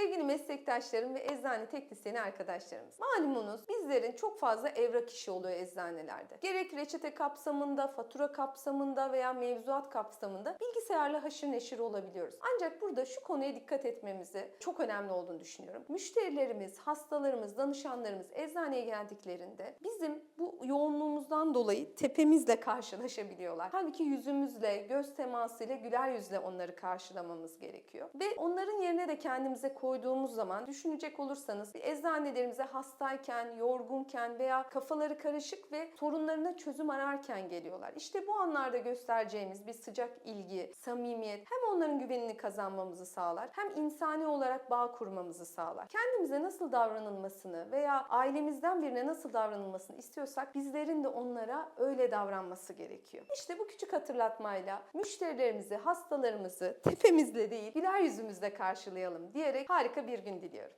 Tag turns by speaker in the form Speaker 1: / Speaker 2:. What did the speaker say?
Speaker 1: Sevgili meslektaşlarım ve eczane teknisyeni arkadaşlarımız. Malumunuz bizlerin çok fazla evrak işi oluyor eczanelerde. Gerek reçete kapsamında, fatura kapsamında veya mevzuat kapsamında bilgisayarla haşır neşir olabiliyoruz. Ancak burada şu konuya dikkat etmemizi çok önemli olduğunu düşünüyorum. Müşterilerimiz, hastalarımız, danışanlarımız eczaneye geldiklerinde bizim bu yoğunluğumuzdan dolayı tepemizle karşılaşabiliyorlar. Halbuki yüzümüzle, göz temasıyla, güler yüzle onları karşılamamız gerekiyor. Ve onların yerine de kendimize koyduğumuz zaman düşünecek olursanız eczanelerimize hastayken, yorgunken veya kafaları karışık ve sorunlarına çözüm ararken geliyorlar. İşte bu anlarda göstereceğimiz bir sıcak ilgi, samimiyet hem onların güvenini kazanmamızı sağlar hem insani olarak bağ kurmamızı sağlar. Kendimize nasıl davranılmasını veya ailemizden birine nasıl davranılmasını istiyorsak bizlerin de onlara öyle davranması gerekiyor. İşte bu küçük hatırlatmayla müşterilerimizi, hastalarımızı tepemizle değil güler yüzümüzle karşılayalım diyerek harika bir gün diliyorum.